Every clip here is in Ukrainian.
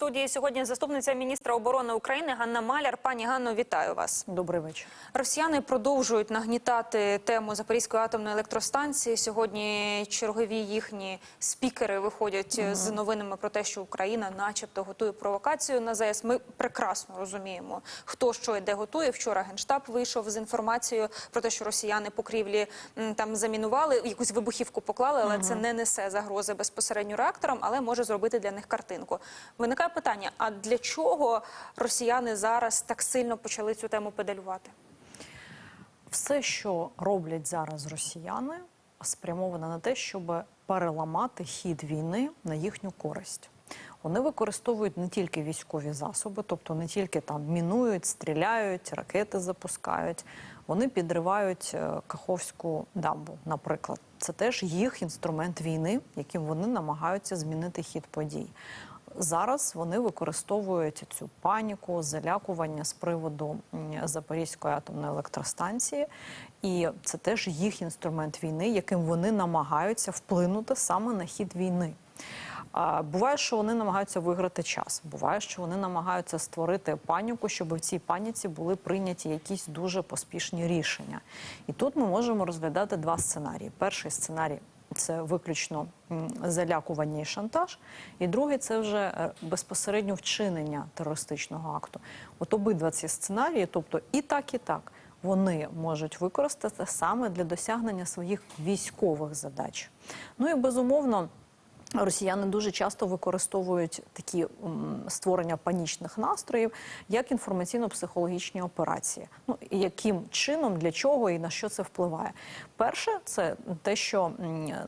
Студії сьогодні заступниця міністра оборони України Ганна Маляр. Пані Ганно, вітаю вас. Добрий вечір. Росіяни продовжують нагнітати тему Запорізької атомної електростанції. Сьогодні чергові їхні спікери виходять з новинами про те, що Україна, начебто, готує провокацію на ЗАЕС. Ми прекрасно розуміємо, хто що і де готує. Вчора генштаб вийшов з інформацією про те, що росіяни покрівлі там замінували, якусь вибухівку поклали, але це не несе загрози безпосередньо реакторам, але може зробити для них картинку. Виникає питання: а для чого росіяни зараз так сильно почали цю тему педалювати? Все, що роблять зараз росіяни, спрямовано на те, щоб переламати хід війни на їхню користь. Вони використовують не тільки військові засоби, тобто не тільки там мінують, стріляють, ракети запускають. Вони підривають е, Каховську дамбу, наприклад. Це теж їх інструмент війни, яким вони намагаються змінити хід подій. Зараз вони використовують цю паніку, залякування з приводу Запорізької атомної електростанції, і це теж їх інструмент війни, яким вони намагаються вплинути саме на хід війни. Буває, що вони намагаються виграти час. Буває, що вони намагаються створити паніку, щоб в цій паніці були прийняті якісь дуже поспішні рішення. І тут ми можемо розглядати два сценарії. Перший сценарій це виключно залякування і шантаж. І другий це вже е, безпосередньо вчинення терористичного акту. От обидва ці сценарії, тобто і так, і так, вони можуть використати саме для досягнення своїх військових задач. Ну і безумовно. Росіяни дуже часто використовують такі створення панічних настроїв як інформаційно-психологічні операції. Ну яким чином, для чого і на що це впливає? Перше, це те, що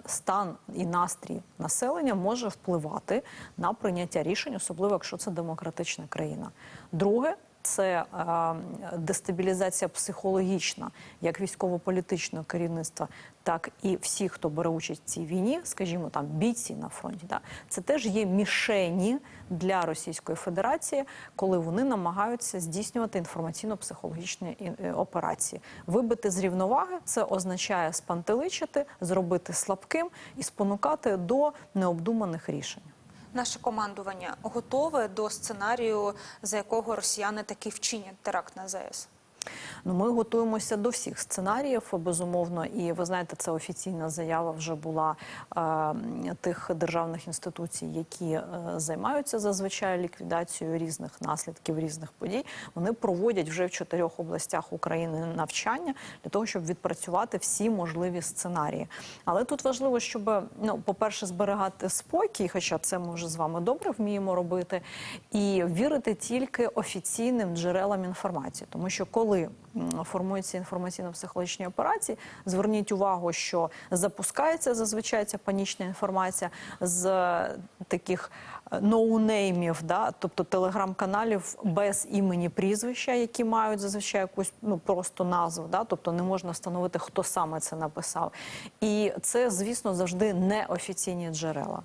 стан і настрій населення може впливати на прийняття рішень, особливо якщо це демократична країна. Друге. Це е, дестабілізація психологічна, як військово-політичного керівництва, так і всіх, хто бере участь в цій війні, скажімо, там бійці на фронті. Да, це теж є мішені для Російської Федерації, коли вони намагаються здійснювати інформаційно-психологічні е, операції. Вибити з рівноваги це означає спантеличити, зробити слабким і спонукати до необдуманих рішень. Наше командування готове до сценарію, за якого росіяни таки вчинять теракт на ЗАЕС? Ну, ми готуємося до всіх сценаріїв, безумовно. І ви знаєте, це офіційна заява вже була е, тих державних інституцій, які е, займаються зазвичай ліквідацією різних наслідків різних подій. Вони проводять вже в чотирьох областях України навчання для того, щоб відпрацювати всі можливі сценарії. Але тут важливо, щоб ну, по-перше, зберігати спокій, хоча це ми вже з вами добре вміємо робити, і вірити тільки офіційним джерелам інформації, тому що коли м, формуються інформаційно-психологічні операції, зверніть увагу, що запускається зазвичай ця панічна інформація з е, таких е, ноунеймів, да, тобто телеграм-каналів без імені прізвища, які мають зазвичай якусь ну просто назву, да, тобто не можна встановити, хто саме це написав. І це, звісно, завжди неофіційні джерела.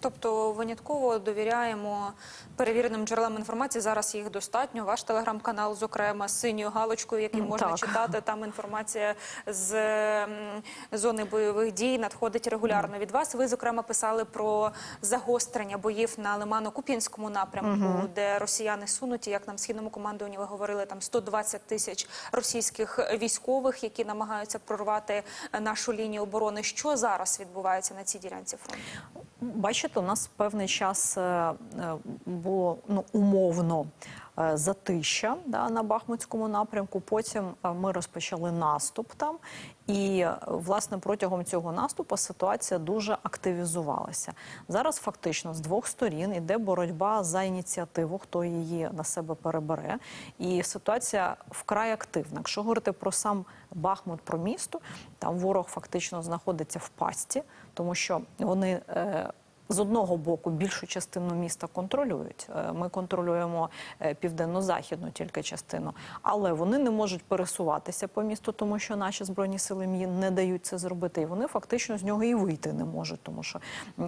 Тобто винятково довіряємо перевіреним джерелам інформації. Зараз їх достатньо. Ваш телеграм-канал, зокрема, з синьою галочкою, який можна так. читати. Там інформація з зони бойових дій надходить регулярно від вас. Ви зокрема писали про загострення боїв на Лимано-Куп'янському напрямку, де росіяни сунуті. Як нам східному командуванні ви говорили, там 120 тисяч російських військових, які намагаються прорвати нашу лінію оборони. Що зараз відбувається на цій ділянці фронту? Бачите, у нас певний час е, е, було ну, умовно затища да, на Бахмутському напрямку. Потім е, ми розпочали наступ там. І е, власне протягом цього наступу ситуація дуже активізувалася. Зараз фактично з двох сторін іде боротьба за ініціативу, хто її на себе перебере. І ситуація вкрай активна. Якщо говорити про сам Бахмут, про місто, там ворог фактично знаходиться в пасті, тому що вони. Е, з одного боку більшу частину міста контролюють. Е, Ми контролюємо е, південно-західну тільки частину, але вони не можуть пересуватися по місту, тому що наші збройні сили їм не дають це зробити. І вони фактично з нього і вийти не можуть, тому що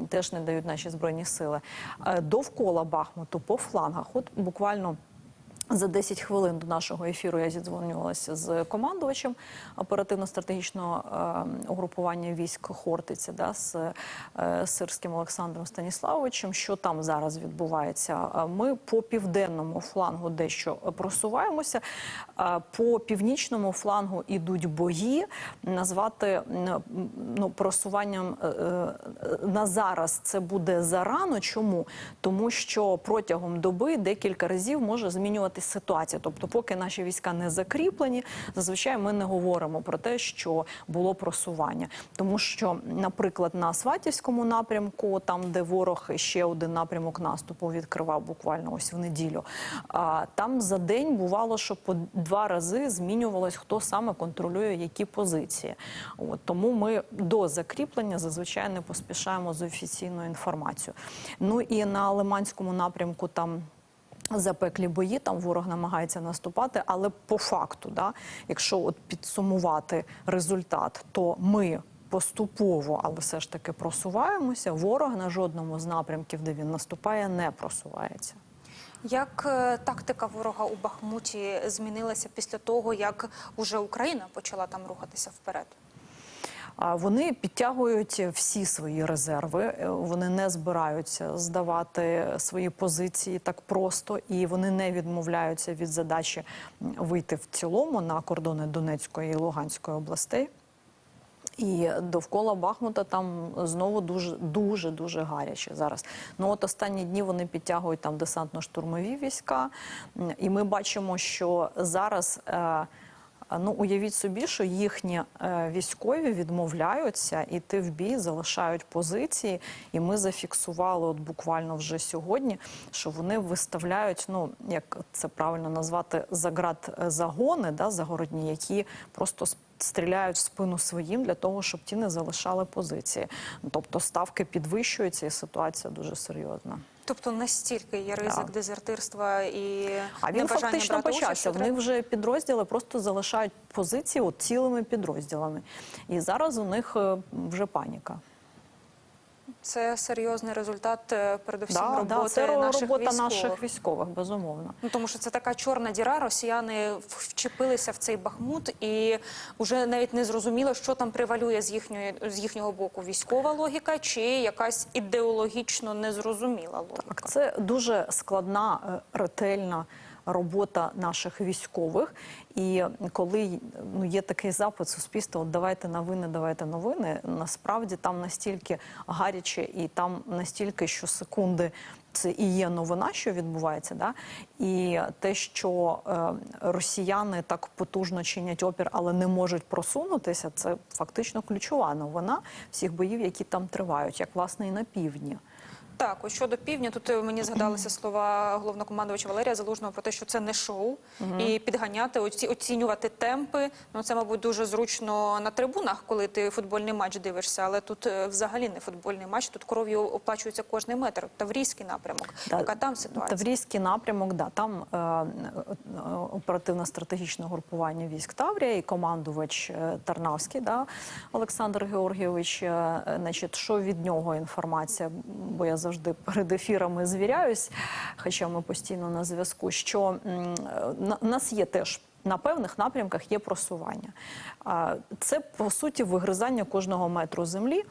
теж не дають наші збройні сили. Е, Довкола Бахмуту по флангах, от буквально. За 10 хвилин до нашого ефіру я зідзвонювалася з командувачем оперативно-стратегічного е, угрупування військ Хортиця, да, з е, Сирським Олександром Станіславовичем. Що там зараз відбувається? Е, Ми по південному флангу дещо просуваємося. е, По північному флангу ідуть бої. Назвати ну, просуванням на зараз це буде зарано. Чому? Тому що протягом доби декілька разів може змінюватись ситуація. Тобто, поки наші війська не закріплені, зазвичай ми не говоримо про те, що було просування. Тому що, наприклад, на Сватівському напрямку, там де ворог ще один напрямок наступу відкривав буквально ось в неділю. Там за день бувало, що по два рази змінювалось, хто саме контролює які позиції. От тому ми до закріплення зазвичай не поспішаємо з офіційною інформацією. Ну і на Лиманському напрямку там. Запеклі бої, там ворог намагається наступати, але по факту, да, якщо от підсумувати результат, то ми поступово, але все ж таки просуваємося. Ворог на жодному з напрямків, де він наступає, не просувається. Як е, тактика ворога у Бахмуті змінилася після того, як уже Україна почала там рухатися вперед? Вони підтягують всі свої резерви. е, Вони не збираються здавати свої позиції так просто, і вони не відмовляються від задачі вийти в цілому на кордони Донецької і Луганської областей. І довкола Бахмута там знову дуже дуже гаряче зараз. Ну от останні дні вони підтягують там десантно-штурмові війська, і ми бачимо, що зараз. Е, Ну, уявіть собі, що їхні е, військові відмовляються іти в бій, залишають позиції, і ми зафіксували от буквально вже сьогодні, що вони виставляють, ну як це правильно назвати, заград е, да, загородні, які просто стріляють в спину своїм для того, щоб ті не залишали позиції. Тобто ставки підвищуються, і ситуація дуже серйозна. Тобто настільки є ризик Так. дезертирства і А він фактично брати почався. Вони В них вже підрозділи просто залишають позиції от цілими підрозділами. І зараз у них е, вже паніка. Це серйозний результат, е, передусім Да, роботи да, це наших робота військових. наших військових, безумовно. Ну, тому що це така чорна діра. Росіяни вчепилися в цей бахмут, і вже навіть не зрозуміло, що там превалює з їхньої з їхнього боку військова логіка чи якась ідеологічно незрозуміла логіка. Так, це дуже складна, е, ретельна робота наших військових. І коли ну, є такий запит суспільства, от давайте новини, давайте новини. Насправді там настільки гаряче і там настільки щосекунди це і є новина, що відбувається, да? і те, що е, росіяни так потужно чинять опір, але не можуть просунутися, це фактично ключова новина всіх боїв, які там тривають, як власне і на півдні. Так, ось щодо півдня, тут е, мені згадалися слова головнокомандувача Валерія Залужного про те, що це не шоу, і підганяти, оці, оцінювати темпи. Ну це, мабуть, дуже зручно на трибунах, коли ти футбольний матч дивишся. Але тут е, взагалі не футбольний матч. Тут кров'ю оплачується кожний метр. Таврійський напрямок. Да, Яка там ситуація? Таврійський напрямок, да, там е, е, оперативно-стратегічне групування військ Таврія і командувач е, Тарнавський, да, Олександр Георгійович. Е, значить, що від нього інформація? Бо я завжди перед ефірами звіряюсь, хоча ми постійно на зв'язку. Що е, на- нас є теж. На певних напрямках є просування. Це по суті вигризання кожного метру землі.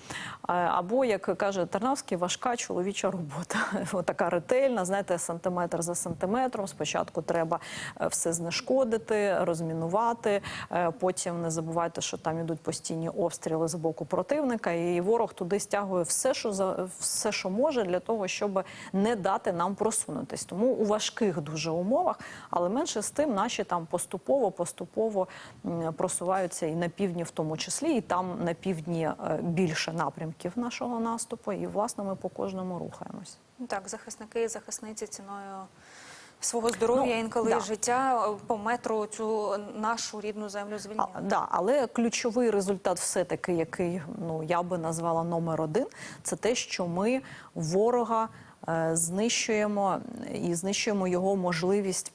Або, як каже Тарнавський, важка чоловіча робота. Така ретельна, знаєте, сантиметр за сантиметром. Спочатку треба е, все знешкодити, розмінувати. Е, Потім не забувайте, що там ідуть постійні обстріли з боку противника, і ворог туди стягує все, що за все, що може, для того, щоб не дати нам просунутись. Тому у важких дуже умовах, але менше з тим, наші там поступово поступово просуваються і на півдні, в тому числі, і там на півдні е, більше напрямків нашого наступу. І власне ми по кожному рухаємось. Так, захисники і захисниці ціною свого здоров'я, Ну, інколи да. життя е, по метру цю нашу рідну землю звільняли. А, да, але ключовий результат, все-таки, який ну я би назвала номер один, це те, що ми ворога е, знищуємо і знищуємо його можливість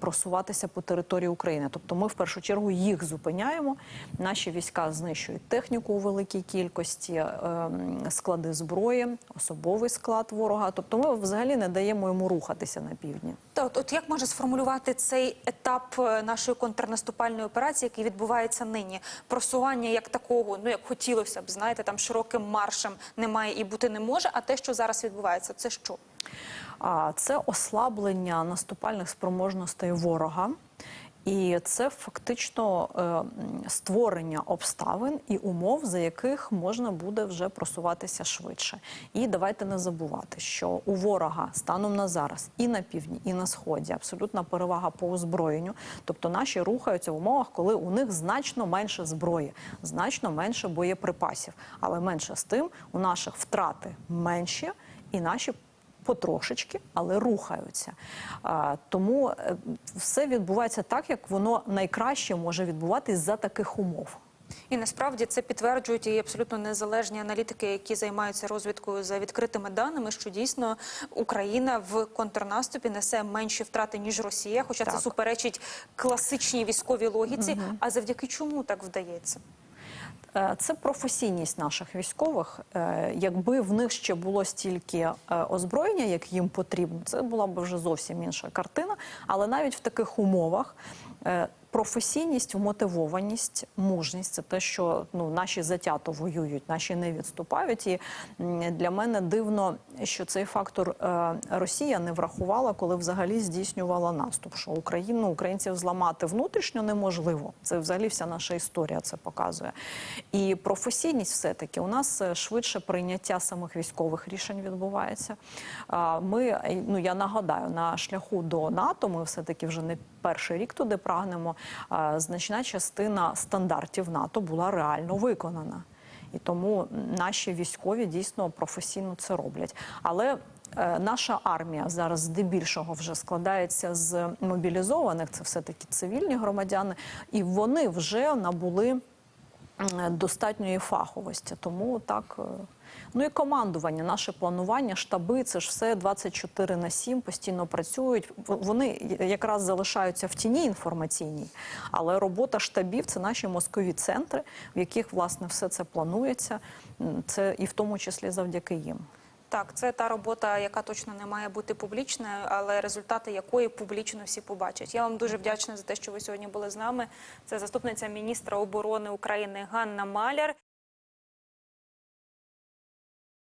просуватися по території України. Тобто ми в першу чергу їх зупиняємо. Наші війська знищують техніку у великій кількості, е, склади зброї, особовий склад ворога. Тобто ми взагалі не даємо йому рухатися на півдні. Та от, от як може сформулювати цей етап е, нашої контрнаступальної операції, який відбувається нині? Просування як такого, ну як хотілося б, знаєте, там широким маршем немає і бути не може. А те, що зараз відбувається, це що? Це ослаблення наступальних спроможностей ворога. І це фактично е, створення обставин і умов, за яких можна буде вже просуватися швидше. І давайте не забувати, що у ворога станом на зараз і на півдні, і на сході абсолютна перевага по озброєнню. Тобто наші рухаються в умовах, коли у них значно менше зброї, значно менше боєприпасів. Але менше з тим, у наших втрати менші, і наші потрошечки, але рухаються. Тому е, все відбувається так, як воно найкраще може відбуватись за таких умов. І насправді це підтверджують і абсолютно незалежні аналітики, які займаються розвідкою за відкритими даними, що дійсно Україна в контрнаступі несе менші втрати ніж Росія, хоча це суперечить класичній військовій логіці. А завдяки чому так вдається? Е, Це професійність наших військових. Е, Якби в них ще було стільки е, озброєння, як їм потрібно, це була б вже зовсім інша картина. Але навіть в таких умовах професійність, вмотивованість, мужність це те, що ну наші затято воюють, наші не відступають. І для мене дивно, що цей фактор Росія не врахувала, коли взагалі здійснювала наступ. Що Україну українців зламати внутрішньо неможливо. Це взагалі вся наша історія це показує. І професійність все-таки у нас е, швидше прийняття самих військових рішень відбувається. Ми, е, ну я нагадаю, на шляху до НАТО ми все-таки вже не перший рік туди прагнемо. Значна частина стандартів НАТО була реально виконана. І тому наші військові дійсно професійно це роблять. Але е, наша армія зараз здебільшого вже складається з мобілізованих, це все-таки цивільні громадяни, і вони вже набули достатньої фаховості. Тому так. е, Ну і командування, наше планування, штаби, це ж все 24 на 7 постійно працюють. Вони якраз залишаються в тіні інформаційній, але робота штабів це наші мозкові центри, в яких власне все це планується. Це і в тому числі завдяки їм. Так, це та робота, яка точно не має бути публічною, але результати якої публічно всі побачать. Я вам дуже вдячна за те, що ви сьогодні були з нами. Це заступниця міністра оборони України Ганна Маляр.